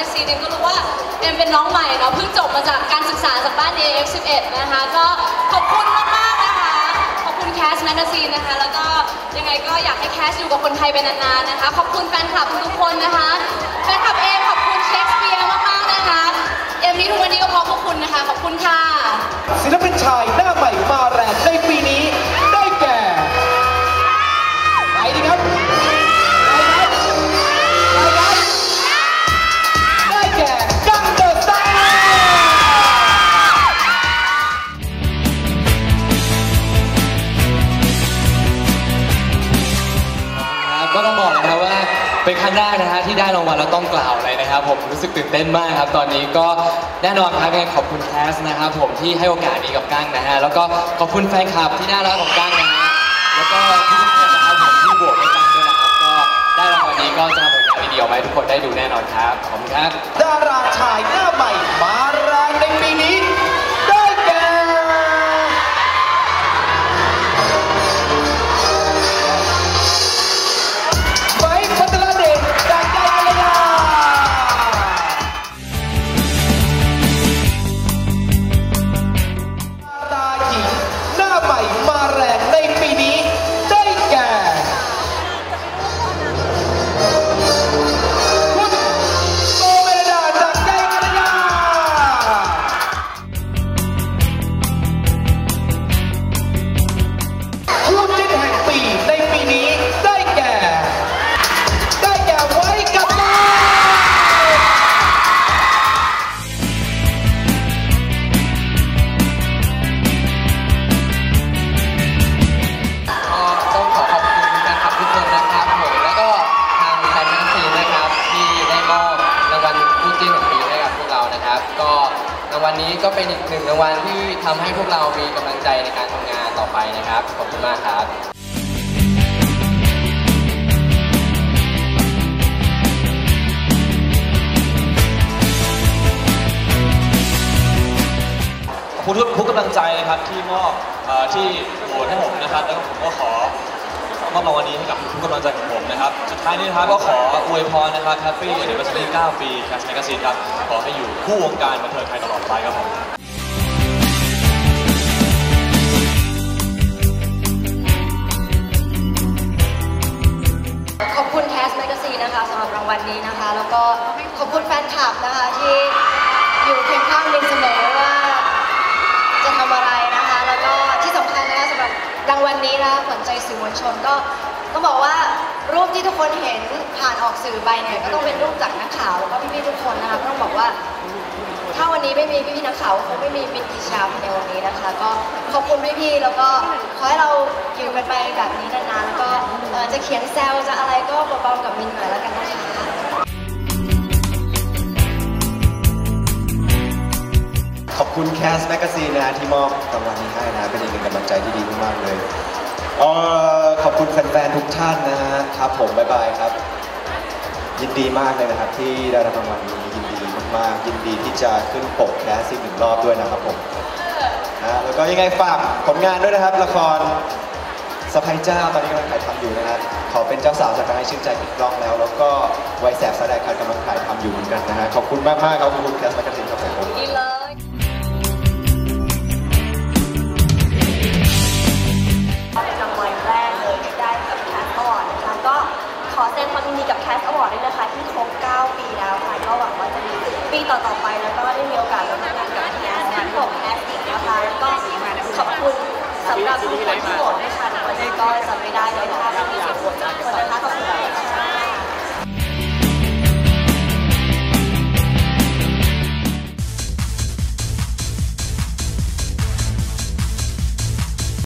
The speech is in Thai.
ริงๆก็รู้ว่าเอ็มเป็นน้องใหม่เนาะเพิ่งจบมาจากการศึกษาจากบ้าน AF11 นะคะ ก็ขอบคุณมากๆนะคะ ขอบคุณแคสแมกซีนนะคะ แล้วก็ยังไงก็อยากให้แคสอยู่กับคนไทยไปนานๆนะคะ ขอบคุณแฟนคลับทุกๆคนนะคะ แฟนคลับเอ็มขอบคุณเชคสเปียร์มากๆนะคะ เอ็มนี้ทุกวันนี้ก็เพราะพวกคุณนะคะ ขอบคุณค่ะ ศิลปินชายหน้าใหม่มา เราแล้วต้องกล่าวเลยนะครับ ผมรู้สึกตื่นเต้นมากครับ ตอนนี้ก็แน่นอนครับยังไงขอบคุณแคสนะครับผมที่ให้โอกาสนี้กับกั้งนะฮะแล้วก็ขอบคุณแฟนคลับที่น่ารักของกั้งนะฮะแล้วก็ทุกคนนะครับผมที่บวกให้กั้งด้วยนะครับก็ได้รางวัลนี้ก็จะทำผลงานดีๆออกมาให้ทุกคนได้ดูแน่นอนครับขอบคุณครับดาราชายหน้าใหม่มาแรงในปีนี้ ลนี้ก็เป็นอีกหนึ่งรางวัลที่ทำให้พวกเรามีกำลังใจในการทำงานต่อไปนะครับ ขอบคุณมากครับคุณทุกทุกกำลังใจนะครับที่มอบที่โหวตให้ผมนะครับ แล้วผมก็ขอมอบรางวัลนี้ให้กับทุกกำลังใจ ท้ายนี้นะครับก็ขออวยพรนะครับ Happy Anniversary 9ปี Cash Magazine ครับ ขอให้อยู่คู่วงการบันเทิงไทยตลอดไปครับผมขอบคุณแคสแมกซีนนะคะสำหรับรางวัลนี้นะคะ แล้วก็ขอบคุณแฟนคลับนะคะที่อยู่เคียงข้างลินเสมอว่า จะทำอะไรนะคะ แล้วก็ที่สำคัญนะคะสำหรับรางวัลนี้นะคะขวัญใจสื่อมวลชนก็ ต้องบอกว่ารูปที่ทุกคนเห็นผ่านออกสื่อไปเนี่ยก็ต้องเป็นรูปจากนักข่าวแล้วก็พี่ๆทุกคนนะคะก็ต้องบอกว่า ถ้าวันนี้ไม่มีพี่ๆนักข่าวคงไม่มีมินกิชาในวันนี้นะคะ ก็ขอบคุณพี่ๆแล้วก็ขอให้เราอยู่กันไปแบบนี้นานๆแล้วก็จะเขียนแซวจะอะไรก็เบาๆกับมินหน่อยแล้วกันนะคะขอบคุณแคสแมกกาซีนนะที่มอบรางวัลนี้ให้นะเป็นอีกหนึ่งกำลังใจที่ดีมากๆเลยเออ คุณแฟนๆทุกท่านนะฮะครับผมบ๊ายบายครับ ยินดีมากเลยนะครับ ที่ได้รับรางวัลนี้ยินดีมากๆยินดีที่จะขึ้นปกแคสอีกหนึ่งรอบด้วยนะครับผมนะแล้วก็ยังไงฝากผลงานด้วยนะครับ ละครสะพายเจ้าตอนนี้กำลังถ่ายทำอยู่นะครับขอเป็นเจ้าสาวสักการให้ชื่นใจปิดกล้องแล้ว แล้วก็ไวแสบสะแดกคันกำลังถ่ายทำอยู่เหมือนกันนะฮะขอบคุณมากๆครับขอบคุณแคสแมกกาซีนครับผมนี่เลย ขอแ